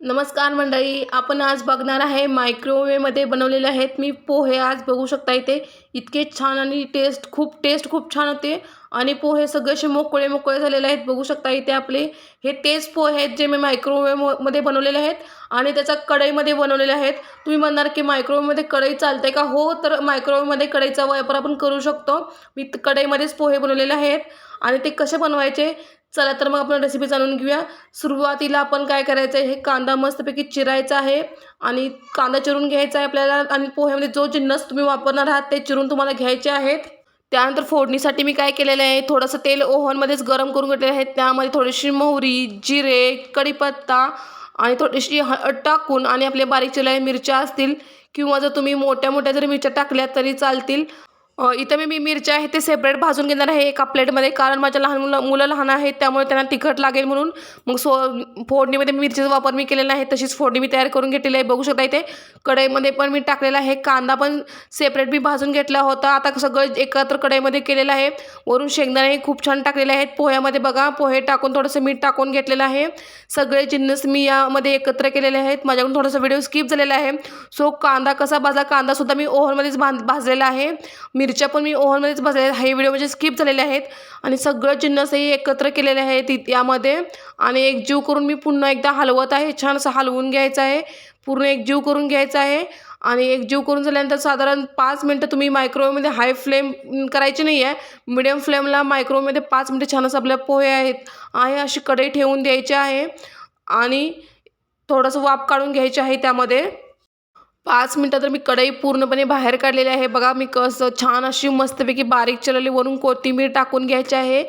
नमस्कार मंडळी आपण आज बघणार आहे मायक्रोवेवमध्ये बनवलेले आहेत. मी पोहे आज बघू शकता इथे. इतके छान आणि टेस्ट खूप टेस्ट खूप छान होते. आणि पोहे सगळे असे मोकळे मोकळे झालेले आहेत. बघू शकता इथे आपले हे तेच पोहे आहेत जे मी मायक्रोवेवमध्ये बनवलेले आहेत. आणि त्याचा कढईमध्ये बनवलेले आहेत. तुम्ही म्हणणार की मायक्रोवेवमध्ये कढई चालते का? हो तर मायक्रोवेवमध्ये कढईचा वापर आपण करू शकतो. मी कढईमध्येच पोहे बनवलेले आहेत. आणि ते कसे बनवायचे? चला तर मग आपण रेसिपी जाणून घेऊया. सुरुवातीला आपण काय करायचं आहे हे कांदा मस्तपैकी चिरायचा आहे आणि कांदा चिरून घ्यायचा आहे आपल्याला आणि पोह्यामध्ये जो जिन्नस तुम्ही वापरणार आहात ते चिरून तुम्हाला घ्यायचे आहेत. त्यानंतर फोडणीसाठी मी काय केलेलं आहे थोडंसं तेल ओव्हनमध्येच गरम करून घेतलेलं आहे. त्यामध्ये थोडीशी मोहरी जिरे कढीपत्ता आणि थोडीशी हळद टाकून आणि आपल्या बारीक चिरलेल्या मिरच्या असतील किंवा जर तुम्ही मोठ्या मोठ्या जरी मिरच्या टाकल्या तरी चालतील. इथं मी मी मिरच्या आहे ते सेपरेट भाजून घेणार आहे एका प्लेटमध्ये. कारण माझ्या लहान मुलं मुलं लहान आहेत त्यामुळे त्यांना तिखट लागेल म्हणून. मग सो फोडणीमध्ये मिरचीचा वापर मी केलेला आहे तशीच फोडणी मी तयार करून घेतलेली आहे. बघू शकता इथे कढईमध्ये पण मी टाकलेला आहे. कांदा पण सेपरेट मी भाजून घेतला होता. आता सगळं एकत्र कढईमध्ये केलेलं आहे. वरून शेंगदाणे खूप छान टाकलेले आहेत. पोह्यामध्ये बघा पोहे टाकून थोडंसं मीठ टाकून घेतलेलं आहे. सगळे जिन्नस मी यामध्ये एकत्र केलेले आहेत. माझ्याकडून थोडासा व्हिडिओ स्किप झालेला आहे. सो कांदा कसा भाजला कांदासुद्धा मी ओव्हनमध्येच भाज भाजलेला आहे. मी मिरच्या पण मी ओव्हनमध्येच भाजलेल्या आहेत. हे व्हिडिओ म्हणजे स्किप झालेले आहेत. आणि सगळं जिन्नसही एकत्र केलेले आहेत यामध्ये. आणि एकजीव करून मी पुन्हा एकदा हलवत आहे. छान असं हलवून घ्यायचं आहे. पूर्ण एकजीव करून घ्यायचं आहे. आणि एकजीव करून झाल्यानंतर साधारण पाच मिनटं तुम्ही मायक्रोवेवमध्ये हाय फ्लेम करायची नाही आहे. मिडियम फ्लेमला मायक्रोवेवमध्ये पाच मिनटं छान असं आपल्या पोहे आहेत. आहे अशी कढई ठेवून द्यायची आहे. आणि थोडंसं वाफ काढून घ्यायची आहे त्यामध्ये. पाच मिनटं तर मी कढई पूर्णपणे बाहेर काढलेली आहे. बघा मी कसं छान अशी मस्तपैकी बारीक चिरलेली वरून कोथिंबीर टाकून घ्यायची आहे.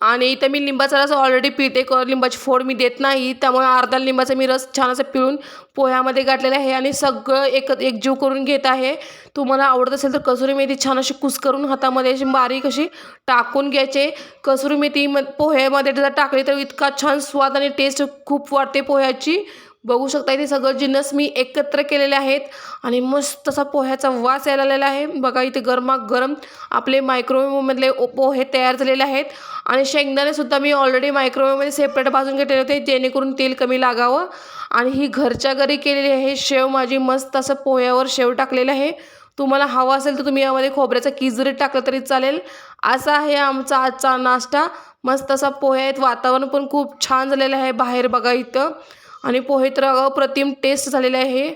आणि इथं मी लिंबाचा रस ऑलरेडी पिते क लिंबाची फोड मी देत नाही. त्यामुळे अर्धा लिंबाचा मी रस छान असं पिळून पोह्यामध्ये गाठलेला आहे आणि सगळं एक एकजीव करून घेत आहे. तुम्हाला आवडत असेल तर कसुरी मेथी छान अशी कुस्करून हातामध्ये अशी बारीक अशी टाकून घ्यायचे. कसुरी मेथी म पोह्यामध्ये जर टाकली तर इतका छान स्वाद आणि टेस्ट खूप वाटते पोह्याची. बघू शकता इथे सगळं जिन्नस मी एकत्र केलेले आहेत. आणि मस्त असा पोह्याचा वास यायला आलेला आहे. बघा इथे गरमागरम आपले मायक्रोवेवमधले पोहे तयार झालेले आहेत. आणि शेंगदाणेसुद्धा मी ऑलरेडी मायक्रोवेवमध्ये सेपरेट भाजून घेतलेले होते जेणेकरून तेल कमी लागावं. आणि ही घरच्या घरी केलेली आहे शेव माझी मस्त असं पोह्यावर शेव टाकलेलं आहे. तुम्हाला हवा असेल तर तुम्ही यामध्ये खोबऱ्याचा किस जरी टाकलं तरी चालेल. असा आहे आमचा आजचा नाश्ता. मस्त असा पोहे आहेत वातावरण पण खूप छान झालेलं आहे बाहेर बघा इथं. आणि पोहे तर अप्रतिम टेस्ट झालेले आहे.